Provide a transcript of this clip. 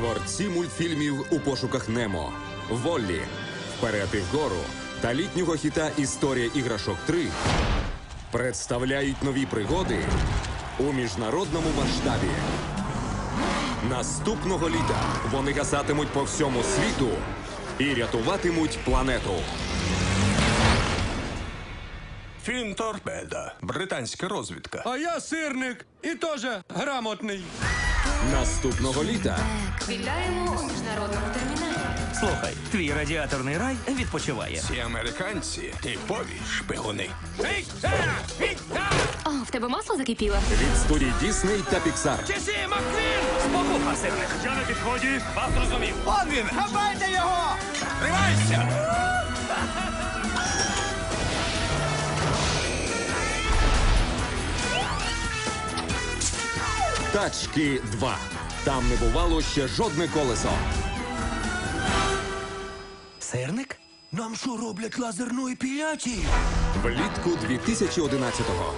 Творці мультфільмів у пошуках Немо, Воллі, Вперед і вгору та літнього хіта Історія іграшок 3 представляють нові пригоди у міжнародному масштабі. Наступного літа вони гасатимуть по всьому світу і рятуватимуть планету. Фін Торпеда, британська розвідка. А я сирник і теж грамотний. Наступного літа Вітаємо у міжнародному терміналі. Слухай, твій радіаторний рай відпочиває. Ці американці типові шпигуни. О, в тебе масло закипіло? від студій Дісней та Піксар. Чесі, Маквін! Спокуха, сирник. Я на підході, вас зрозумів. Он він! Хапайте його! Тримайся! Тачки 2. Там не бувало ще жодне колесо. Сирник? Нам що роблять лазерну епіляцію? Влітку 2011-го.